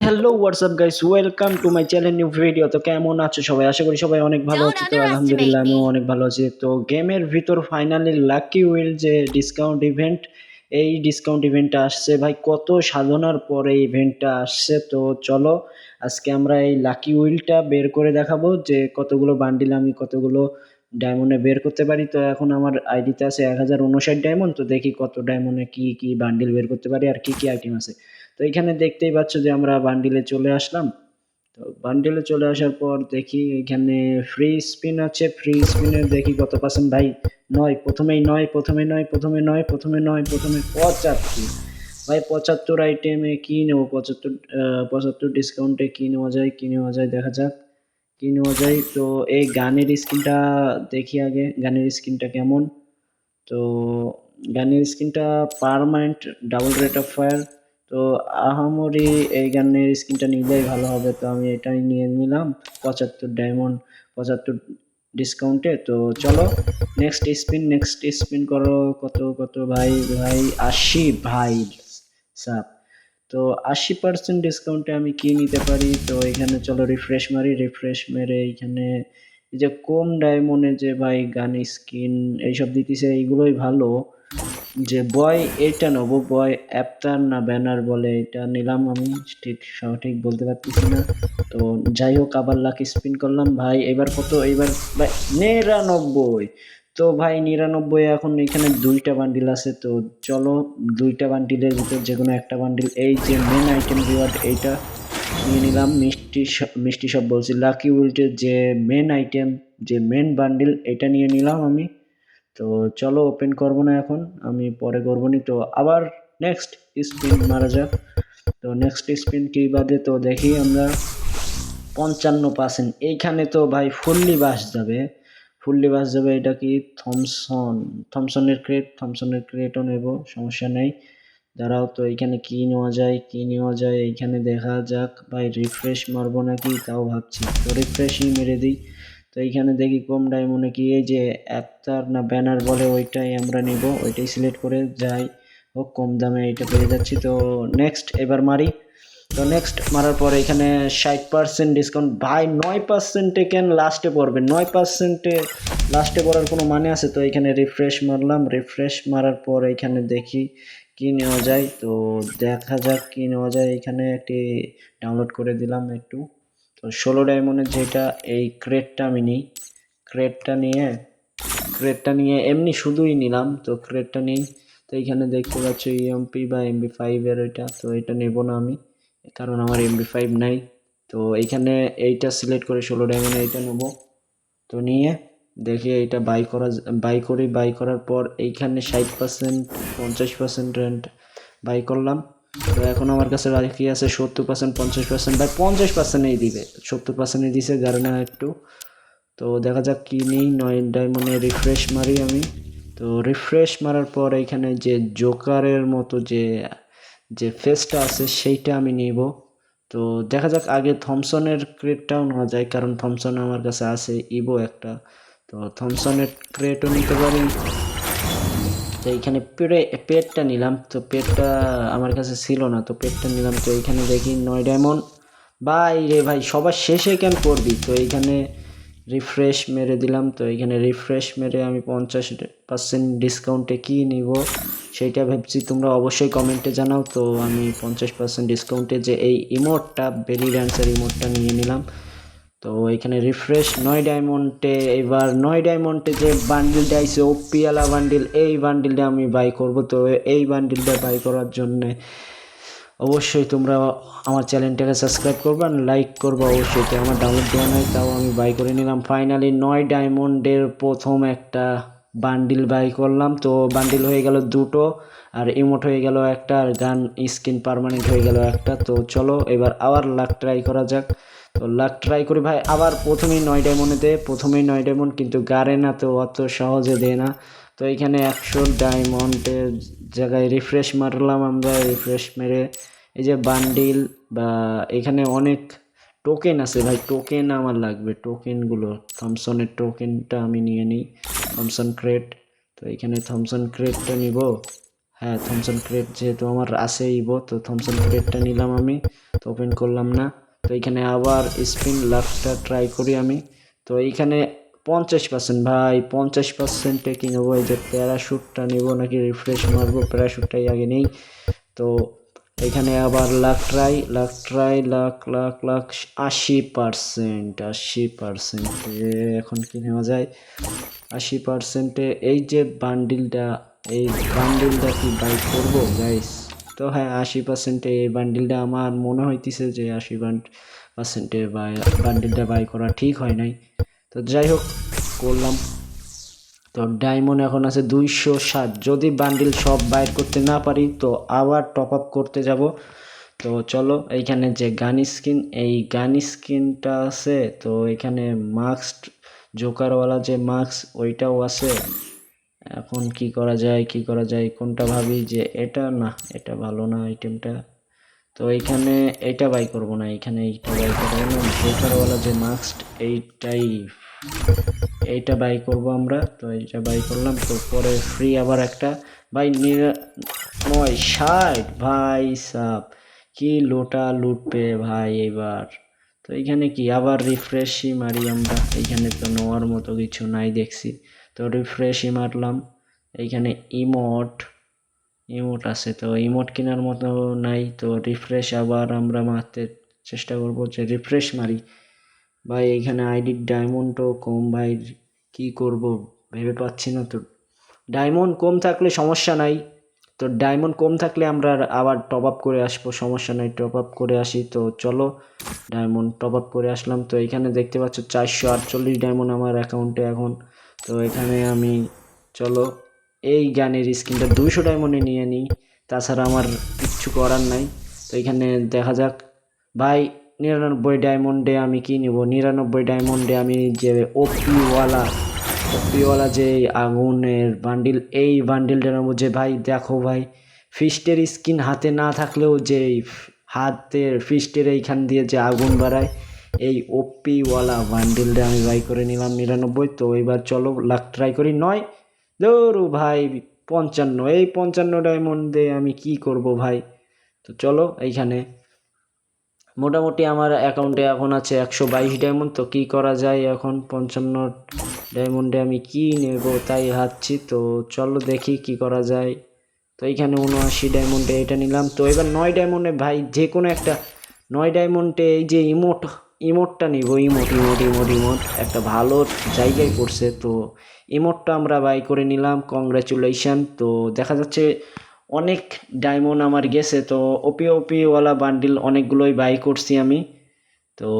Hello WhatsApp guys welcome to my channel new video তো কেমন আছো সবাই? আশা করি সবাই অনেক ভালো আছো। তো আলহামদুলিল্লাহ আমিও অনেক ভালো আছি। তো গেমের ভিতর ফাইনালি লাকি উইল যে ডিসকাউন্ট ইভেন্ট এই ডিসকাউন্ট ইভেন্টটা আসছে। ভাই কত সাধনার পরে এই ইভেন্টটা আসছে। তো চলো আজকে আমরা এই লাকি উইলটা বের করে দেখাবো যে কতগুলো বান্ডিল আমি কতগুলো ডায়মন্ডে বের করতে পারি। তো এখন আমার আইডিতে আছে এক হাজার উনষাট ডায়মন্ড তো দেখি কত ডায়মন্ডে কি কি বান্ডিল বের করতে পারি আর কি কি আইটেম আছে। তো এখানে দেখতেই পাচ্ছ যে আমরা বান্ডিলে চলে আসলাম। তো বান্ডিলে চলে আসার পর দেখি এখানে ফ্রি স্পিন আছে। ফ্রি স্পিনে দেখি কত পার্সেন্ট ভাই? নয়, প্রথমেই নয়, প্রথমে নয় প্রথমে নয় প্রথমে নয়, প্রথমে পঁচাত্তর। ভাই, পঁচাত্তর আইটেমে কি নেব? পঁচাত্তর পঁচাত্তর ডিসকাউন্টে কি নেওয়া যায়? কি নেওয়া যায়? দেখা যাক। কি নেওয়া যায়? তো এই গানের স্কিনটা দেখি আগে। গানের স্কিনটা কেমন? তো গানের স্কিনটা permanent double rate of fire তো আহামরি এই গানের স্কিনটা নিলেই ভালো হবে। তো আমি এটাই নিয়ে নিলাম পঁচাত্তর ডায়মন্ড, পঁচাত্তর ডিসকাউন্টে তো চলো নেক্সট স্পিন নেক্সট স্পিন করো কত কত ভাই ভাই? আশি ভাই সাপ তো আশি পার্সেন্ট ডিসকাউন্টে আমি কি নিতে পারি? তো এখানে চলো রিফ্রেশ মারি রিফ্রেশ মেরে এইখানে এই যে কম ডায়মন্ডে যে ভাই গান স্কিন এইসব দিতেছে, এইগুলোই ভালো। যে বয়, এটা নেব বয় অ্যাপটার না ব্যানার বলে এটা নিলাম আমি, ঠিক সঠিক বলতে পারতেছি না। তো যাই হোক, আবার লাকি স্পিন করলাম। ভাই, এবার কত? এবার ভাই, নিরানব্বই। তো ভাই, নিরানব্বই এখন এখানে দুইটা বান্ডিল আছে, তো চলো দুইটা বান্ডিলের ভিতর যে কোনো একটা বান্ডিল এই যে মেন আইটেম রিওয়ার্ড এইটা নিয়ে নিলাম। মিষ্টি মিষ্টি সব বলছি। লাকি উইল্টের যে মেন আইটেম যে মেন বান্ডিল এটা নিয়ে নিলাম আমি। তো চলো ওপেন করব না এখন, আমি পরে করব নি। তো আবার নেক্সট স্পিন মারা যাক। তো নেক্সট স্পিন কি বাদে তো দেখি আমরা পঞ্চান্ন পার্সেন্ট এইখানে তো ভাই ফুললি বাস যাবে। ফুললি বাস যাবে এটা কি? থমসন থমসনের ক্রেট থমসনের ক্রেটও নেব, সমস্যা নেই। দাঁড়াও তো, এইখানে কি নেওয়া যায়, কি নেওয়া যায়, এইখানে দেখা যাক। ভাই রিফ্রেশ মারবো নাকি? তাও ভাবছি। তো রিফ্রেশই মেরে দিই। তো এইখানে দেখি কম ডায়মন্ডে কি, এই যে অ্যাপটার না ব্যানার বলে ওইটাই আমরা নিব, ওইটাই সিলেক্ট করে যাই। ও, কম দামে এটা পেয়ে যাচ্ছি। তো নেক্সট এবার মারি। তো নেক্সট মারার পরে এখানে ষাট পার্সেন্ট ডিসকাউন্ট ভাই, নয় পার্সেন্টে কেন লাস্টে পড়বে। নয় পার্সেন্টে লাস্টে পড়ার কোনো মানে আছে? তো এখানে রিফ্রেশ মারলাম। রিফ্রেশ মারার পর এখানে দেখি কি নেওয়া যায়। তো দেখা যাক কি নেওয়া যায়। এখানে একটি ডাউনলোড করে দিলাম একটু। তো ষোলো ডায়মন্ডের যেটা, এই ক্রেটটা আমি নিই। ক্রেটটা নিয়ে ক্রেটটা নিয়ে এমনি শুধুই নিলাম, তো ক্রেটটা নিই। তো এইখানে দেখতে পাচ্ছ ইএমপি বা এমবি ফাইভের ওইটা তো এটা নেব না আমি, কারণ আমার এমবি ফাইভ নাই। তো এইখানে এইটা সিলেক্ট করে ষোলো ডায়মন্ড এইটা নেব। তো নিয়ে দেখি এইটা বাই করা বাই করি। বাই করার পর এইখানে ষাট পার্সেন্ট পঞ্চাশ পার্সেন্ট রেন্ট বাই করলাম। তো এখন আমার কাছে বাকি আছে? সত্তর পার্সেন্ট পঞ্চাশ পার্সেন্ট বাই পঞ্চাশ পার্সেন্টেই দিবে। সত্তর পার্সেন্টই দিছে গাড়না একটু। তো দেখা যাক কি নেই, নয় ডায়মন্ডে রিফ্রেশ মারি আমি। তো রিফ্রেশ মারার পর এইখানে যে জোকারের মতো যে যে ফেসটা আছে সেইটা আমি নিব। তো দেখা যাক আগে থমসনের ক্রেটটাও নেওয়া যায়, কারণ থমসন আমার কাছে আছে ইবো একটা। তো থমসনের ক্রেটও নিতে পারি। তো এইখানে পেটে পেটটা নিলাম। তো পেটটা আমার কাছে ছিল না, তো পেটটা নিলাম। তো এইখানে দেখি নয় ডায়মন্ড। ভাই রে ভাই, সবার শেষে কেন করবি? তো এইখানে রিফ্রেশ মেরে দিলাম। তো এইখানে রিফ্রেশ মেরে আমি পঞ্চাশ পার্সেন্ট ডিসকাউন্টে কী নিব সেইটা ভাবছি। তোমরা অবশ্যই কমেন্টে জানাও। তো আমি পঞ্চাশ পার্সেন্ট ডিসকাউন্টে যে এই ইমোটটা বেলি ড্যান্সের ইমোটটা নিয়ে নিলাম। তো এখানে রিফ্রেশ নয় ডায়মন্ডে এবার নয় ডায়মন্ডে যে বান্ডিলটা আইছে ওপিয়ালা বান্ডিল এই বান্ডিলটা আমি বাই করব। তো এই বান্ডিলটা বাই করার জন্যে অবশ্যই তোমরা আমার চ্যানেলটাকে সাবস্ক্রাইব করবে আর লাইক করবে। অবশ্যই তো আমার ডাউনলোড দেওয়া নাই, তাও আমি বাই করে নিলাম। ফাইনালি নয় ডায়মন্ডের প্রথম একটা বান্ডিল বাই করলাম। তো বান্ডিল হয়ে গেল দুটো, আর ইমোট হয়ে গেল একটা, আর গান স্কিন পারমানেন্ট হয়ে গেল একটা। তো চলো, এবার আবার লাক ট্রাই করা যাক। তো লাক ট্রাই করি ভাই। আবার প্রথমেই নয় ডায়মন্ডে দেয় প্রথমেই নয় ডায়মন্ড কিন্তু গারে না, তো অত সহজে দেয় না। তো এখানে একশো ডায়মন্ডের জায়গায় রিফ্রেশ মারলাম আমরা রিফ্রেশ মেরে। এই যে বান্ডিল বা এখানে অনেক টোকেন আছে ভাই টোকেন আমার লাগবে টোকেনগুলো থমসনের টোকেনটা আমি নিয়ে নিই থমসন ক্রেট তো এখানে থমসন ক্রেটটা নিব। হ্যাঁ থমসন ক্রেট যেহেতু আমার আছে ইভো তো থমসন ক্রেটটা নিলাম আমি। তো ওপেন করলাম না। তো এইখানে আবার স্পিন লাখটা ট্রাই করি আমি। তো এইখানে পঞ্চাশ পার্সেন্ট ভাই, পঞ্চাশ পার্সেন্টে কি নেব? এই যে প্যারাশুটটা নেব নাকি রিফ্রেশ মারবো? প্যারাশুটটাই আগে নেই। তো এখানে আবার luck try luck try luck luck luck আশি পার্সেন্ট আশি পার্সেন্ট এখন কি নেওয়া যায়? আশি পার্সেন্টে এই যে বান্ডিলটা এই বান্ডিলটা কি বাই করব? গাইস তো হ্যাঁ আশি পার্সেন্টে এই বান্ডিলটা আমার মনে হইতেছে যে আশি পার্সেন্টে বাই বান্ডিলটা বাই করা ঠিক হয় নাই। তো যাই হোক, করলাম। তো ডায়মন্ড এখন আছে দুইশো ষাট। যদি বান্ডিল সব বাইর করতে না পারি, তো আবার টপ আপ করতে যাব। তো চলো, এইখানে যে গান স্কিন এই গান স্কিনটা আছে। তো এখানে মাস্ক জোকারওয়ালা যে মাস্ক ওইটাও আছে। এখন কি করা যায়, কি করা যায়, কোনটা ভাবি যে এটা না, এটা ভালো না আইটেমটা তো এইখানে এটা বাই করব না, এখানে এইটা বাই করব না জোকারওয়ালা যে মাস্ক এইটাই এইটা বাই করব আমরা। তো এইটা বাই করলাম, তো পরে ফ্রি আবার একটা ভাই নিরা নয়, ষাট, ভাই সাপ কি লোটা লুটবে ভাই এবার। তো এইখানে কি, আবার রিফ্রেশই মারি আমরা এইখানে তো নেওয়ার মতো কিছু নাই দেখছি। তো রিফ্রেশই মারলাম। এইখানে ইমোট ইমোট আছে। তো ইমোট কেনার মতো নাই। তো রিফ্রেশ আবার আমরা মারতে চেষ্টা করব যে রিফ্রেশ মারি। ভাই এইখানে আইডি ডায়মন্ডও কম। ভাই, কি করব? ভেবে পাচ্ছি না তো। ডায়মন্ড কম থাকলে সমস্যা নাই। তো ডায়মন্ড কম থাকলে আমরা আবার টপ আপ করে আসব। সমস্যা নাই টপ আপ করে আসি। তো চলো ডায়মন্ড টপ আপ করে আসলাম। তো এখানে দেখতে পাচ্ছ, চারশো আটচল্লিশ ডায়মন্ড আমার অ্যাকাউন্টে এখন। তো এখানে আমি, চলো, এই গানের স্কিনটা দুইশো ডায়মন্ডে নিয়ে নিই। তাছাড়া আমার কিচ্ছু করার নাই। তো এখানে দেখা যাক। ভাই, নিরানব্বই ডায়মন্ডে আমি কি নিব? নিরানব্বই ডায়মন্ডে আমি যে ওপিওয়ালা ওপিওয়ালা যে আগুনের বান্ডিল এই বান্ডিলটা নেব যে ভাই, দেখো ভাই ফিস্টের স্কিন হাতে না থাকলেও যে হাতের ফিস্টের এইখান দিয়ে যে আগুন বাড়ায় এই ওপিওয়ালা বান্ডিলটা আমি বাই করে নিলাম নিরানব্বই। তো এবার চলো লাখ ট্রাই করি। নয়, দৌড়ু ভাই, পঞ্চান্ন। এই পঞ্চান্ন ডায়মন্ডে আমি কি করব ভাই? তো চলো এইখানে। মোটামুটি আমার অ্যাকাউন্টে এখন আছে একশো বাইশ ডায়মন্ড তো কী করা যায় এখন? পঞ্চান্ন ডায়মন্ডে আমি কি নেব তাই হাঁটছি তো চলো দেখি কি করা যায়। তো এইখানে উনআশি ডায়মন্ডে এটা নিলাম। তো এবার নয় ডায়মন্ডে ভাই যে কোনো একটা, নয় ডায়মন্ডে এই যে ইমোট ইমোটটা নিব, ইমোট ইমোট ইমোট ইমোট। একটা ভালো জায়গায় পড়ছে, তো ইমোটটা আমরা বাই করে নিলাম কংগ্রেচুলেশান তো দেখা যাচ্ছে অনেক ডায়মন্ড আমার গেছে, তো ওপি ওপিওয়ালা বান্ডিল অনেকগুলোই বাই করছি আমি। তো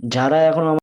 যারা এখন